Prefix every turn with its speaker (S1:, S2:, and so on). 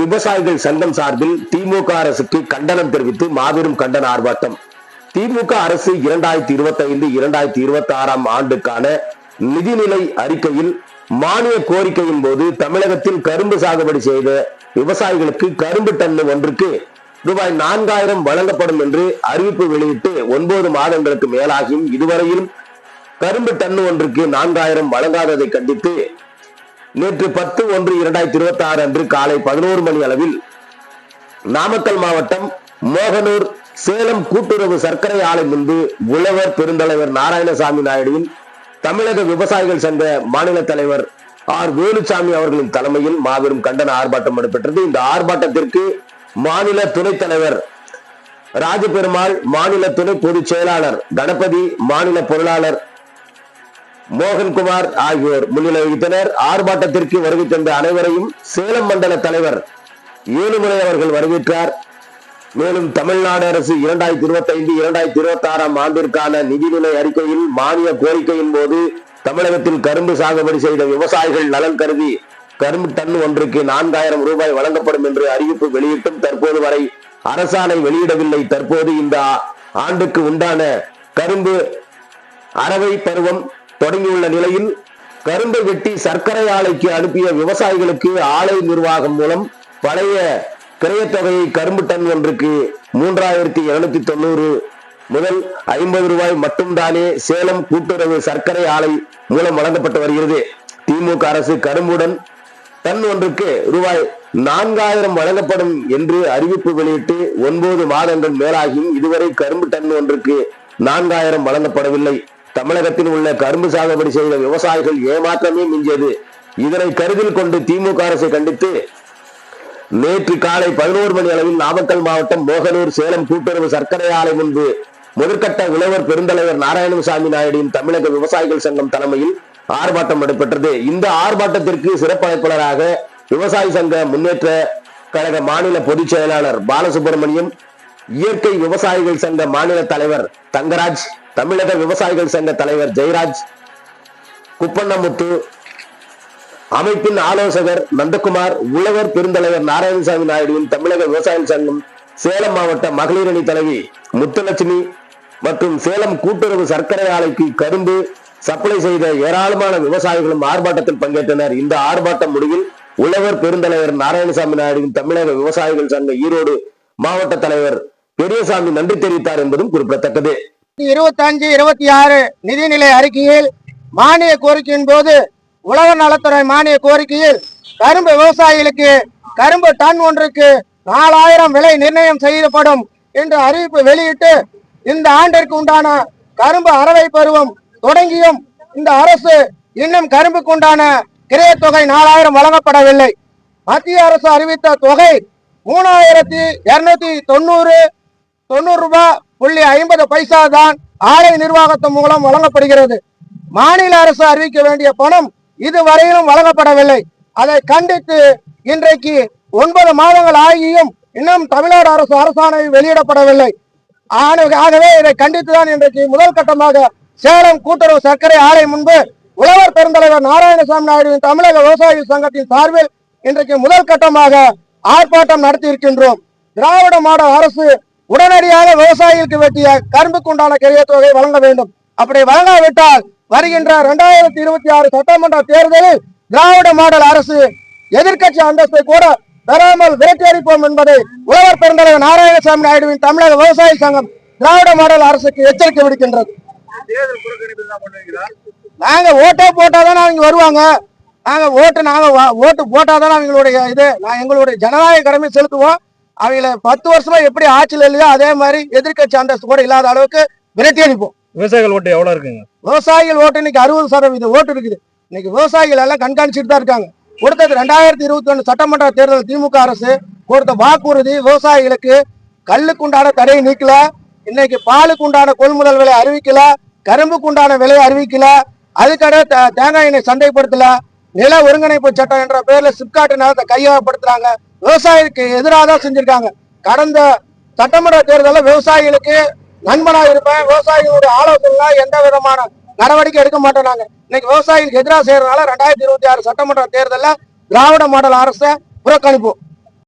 S1: விவசாயிகள் சங்கம் சார்பில் திமுக அரசுக்கு கண்டனம் தெரிவித்து மாபெரும் கண்டன ஆர்ப்பாட்டம். திமுக அரசு இரண்டாயிரத்தி இருபத்தி ஐந்து இரண்டாயிரத்தி இருபத்தி ஆறாம் ஆண்டுக்கான நிதிநிலை அறிக்கையில் மானிய கோரிக்கையின் போது தமிழகத்தில் கரும்பு சாகுபடி செய்த விவசாயிகளுக்கு கரும்பு டன்னு ஒன்றுக்கு ரூபாய் நான்காயிரம் வழங்கப்படும் என்று அறிவிப்பு வெளியிட்டு ஒன்பது மாதங்களுக்கு மேலாகியும் இதுவரையிலும் கரும்பு டன் ஒன்றுக்கு நான்காயிரம் வழங்காததை கண்டித்து நேற்று பத்து ஒன்று இரண்டாயிரத்தி இருபத்தி ஆறு அன்று காலை பதினோரு மணி அளவில் நாமக்கல் மாவட்டம் மோகனூர் சேலம் கூட்டுறவு சர்க்கரை ஆலை முன்பு உழவர் பெருந்தலைவர் நாராயணசாமி நாயுடுவின் தமிழக விவசாயிகள் சங்க மாநில தலைவர் ஆர் வேலுசாமி அவர்களின் தலைமையில் மாபெரும் கண்டன ஆர்ப்பாட்டம் நடைபெற்றது. இந்த ஆர்ப்பாட்டத்திற்கு மாநில துணைத் தலைவர் ராஜபெருமாள் மாநில துணை பொதுச் செயலாளர் கணபதி மாநில பொருளாளர் மோகன்குமார் ஆகியோர் முன்னிலை வகித்தனர். ஆர்ப்பாட்டத்திற்கு வருகை தந்த அனைவரையும் சேலம் மண்டல தலைவர் ஏழுமுறை அவர்கள் வரவேற்றார். மேலும் தமிழ்நாடு அரசு இரண்டாயிரத்தி இருபத்தி ஐந்து இரண்டாயிரத்தி இருபத்தி ஆறாம் ஆண்டிற்கான நிதிநிலை அறிக்கையில் மானிய கோரிக்கையின் போது தமிழகத்தில் கரும்பு சாகுபடி செய்த விவசாயிகள் நலன் கருதி கரும்பு டன் ஒன்றுக்கு நான்காயிரம் ரூபாய் வழங்கப்படும் என்று அறிவிப்பு வெளியிட்டும் தற்போது வரை அரசாணை வெளியிடவில்லை. தற்போது இந்த ஆண்டுக்கு உண்டான கரும்பு அறவை பருவம் தொடங்கியுள்ள நிலையில் கரும்பை வெட்டி சர்க்கரை ஆலைக்கு அனுப்பிய விவசாயிகளுக்கு ஆலை நிர்வாகம் மூலம் பழைய கிரையத்தொகையை கரும்பு டன் ஒன்றுக்கு மூன்றாயிரத்தி இருநூத்தி தொண்ணூறு முதல் ஐம்பது ரூபாய் மட்டும்தானே சேலம் கூட்டுறவு சர்க்கரை ஆலை மூலம் வழங்கப்பட்டு வருகிறது. திமுக அரசு கரும்புடன் டன் ஒன்றுக்கு ரூபாய் நான்காயிரம் வழங்கப்படும் என்று அறிவிப்பு வெளியிட்டு ஒன்பது மாதங்கள் மேலாகியும் இதுவரை கரும்பு டன் ஒன்றுக்கு நான்காயிரம் வழங்கப்படவில்லை. தமிழகத்தில் உள்ள கரும்பு சாகுபடி செய்த விவசாயிகள் ஏமாற்றமே மிஞ்சியது. இதனை கருத்தில் கொண்டு திமுக அரசை கண்டித்து நேற்று காலை பதினோரு மணி அளவில் நாமக்கல் மாவட்டம் மோகனூர் சேலம் கூட்டுறவு சர்க்கரை ஆலை முன்பு முதற்கட்ட உழவர் பெருந்தலைவர் நாராயணசாமி நாயுடியின் தமிழக விவசாயிகள் சங்கம் தலைமையில் ஆர்ப்பாட்டம் நடைபெற்றது. இந்த ஆர்ப்பாட்டத்திற்கு சிறப்பழைப்பாளராக விவசாய சங்க முன்னேற்ற கழக மாநில பொதுச் செயலாளர் பாலசுப்ரமணியம் இயற்கை விவசாயிகள் சங்க மாநில தலைவர் தங்கராஜ் தமிழக விவசாயிகள் சங்க தலைவர் ஜெயராஜ் குப்பண்ணமுத்து அமைப்பின் ஆலோசகர் நந்தகுமார் உழவர் பெருந்தலைவர் நாராயணசாமி நாயுடுவின் தமிழக விவசாயிகள் சங்கம் சேலம் மாவட்ட மகளிர் அணி தலைவி முத்துலட்சுமி மற்றும் சேலம் கூட்டுறவு சர்க்கரை ஆலைக்கு கரும்பு சப்ளை செய்த ஏராளமான விவசாயிகளும் ஆர்ப்பாட்டத்தில் பங்கேற்றனர். இந்த ஆர்ப்பாட்டம் முடிவில் உழவர் பெருந்தலைவர் நாராயணசாமி நாயுடுவின் தமிழக விவசாயிகள் சங்க ஈரோடு மாவட்ட தலைவர் பெரியசாமி நன்றி தெரிவித்தார் என்பதும் குறிப்பிடத்தக்கது.
S2: இருபத்தி அஞ்சு இருபத்தி ஆறு நிதிநிலை அறிக்கையில் மானிய கோரிக்கையின் போது உலக நலத்துறை மானிய கோரிக்கையில் கரும்பு விவசாயிகளுக்கு கரும்பு டன் ஒன்றுக்கு நாலாயிரம் விலை நிர்ணயம் செய்யப்படும் என்று அறிவிப்பு வெளியிட்டு இந்த ஆண்டிற்கு உண்டான கரும்பு அறவை பருவம் தொடங்கியும் இந்த அரசு இன்னும் கரும்புக்கு உண்டான தொகை நாலாயிரம் வழங்கப்படவில்லை. மத்திய அரசு அறிவித்த தொகை மூணாயிரத்தி இருநூத்தி தொண்ணூறு தொண்ணூறு ரூபாய் புள்ளி ஐம்பது பைசா தான் ஆலை நிர்வாகத்தின் மூலம் வழங்கப்படுகிறது. மாநில அரசு அறிவிக்க வேண்டிய பணம் இதுவரையிலும் வழங்கப்படவில்லை. அதை கண்டித்து இன்றைக்கு ஒன்பது மாதங்கள் ஆகியும் இன்னும் தமிழ்நாடு அரசு அரசாணை வெளியிடப்படவில்லை. ஆகவே இதை கண்டித்துதான் இன்றைக்கு முதல் கட்டமாக சேலம் கூட்டுறவு சர்க்கரை ஆலை முன்பு உழவர் பெருந்தலைவர் நாராயணசாமி நாயுடுவின் தமிழக விவசாய சங்கத்தின் சார்பில் இன்றைக்கு முதல் கட்டமாக ஆர்ப்பாட்டம் நடத்தி இருக்கின்றோம் திராவிட மாடல் அரசு உடனடியாக விவசாயிகளுக்கு வெட்டிய கரும்புக்கு உண்டான கிரைய தொகை வழங்க வேண்டும். அப்படி வழங்காவிட்டால் வருகின்ற இரண்டாயிரத்தி இருபத்தி ஆறு சட்டமன்ற தேர்தலில் திராவிட மாடல் அரசு எதிர்க்கட்சி அந்தஸ்தை கூட பெறாமல் விரட்டியடிப்போம் என்பதை உழவர் பெருந்தலைவர் நாராயணசாமி நாயுடுவின் தமிழக விவசாய சங்கம் திராவிட மாடல் அரசுக்கு எச்சரிக்கை விடுக்கின்றது. நாங்க ஓட்டே போட்டாதான் அவங்க வருவாங்க. நாங்க ஓட்டு நாங்க ஓட்டு போட்டாதான் அவங்களுடைய இது நான் எங்களுடைய ஜனநாயக கடமை செலுத்துவோம். அவங்கள பத்து வருஷமா எப்படி ஆட்சியில் இல்லையோ அதே மாதிரி எதிர்க்கட்சி அந்தஸ்து கூட இல்லாத அளவுக்கு விரட்டி அடிப்போம்.
S3: விவசாயிகள் ஓட்டு எவ்வளவு இருக்குங்க?
S2: விவசாயிகள் ஓட்டு இன்னைக்கு அறுபது சதவீத ஓட்டு இருக்குது. இன்னைக்கு விவசாயிகள் எல்லாம் கண்காணிச்சுட்டு தான் இருக்காங்க. கொடுத்தது ரெண்டாயிரத்தி இருபத்தி ஒண்ணு சட்டமன்ற தேர்தல் திமுக அரசு கொடுத்த வாக்குறுதி விவசாயிகளுக்கு கல்லுக்கு உண்டான தடையை நீக்கல. இன்னைக்கு பாலுக்கு உண்டான கொள்முதல் விலை அறிவிக்கல கரும்புக்கு உண்டான விலையை அறிவிக்கல அதுக்கட தேங்காய் எண்ணெய் சந்தைப்படுத்தல நில ஒருங்கிணைப்பு சட்டம் என்ற பேர்ல சிப்காட் நிலத்தை கையகப்படுத்துறாங்க. விவசாயிக்கு எதிராக தான் செஞ்சிருக்காங்க. கடந்த சட்டமன்ற தேர்தலில் விவசாயிகளுக்கு நண்பனா இருப்பேன் விவசாயிகளுடைய ஆலோசனை எந்த விதமான நடவடிக்கை எடுக்க மாட்டோம் இன்னைக்கு விவசாயிகளுக்கு எதிராக செய்யறதுனால ரெண்டாயிரத்தி இருபத்தி ஆறு சட்டமன்ற தேர்தலில் திராவிட மாடல் அரசை புறக்கணிப்போம்.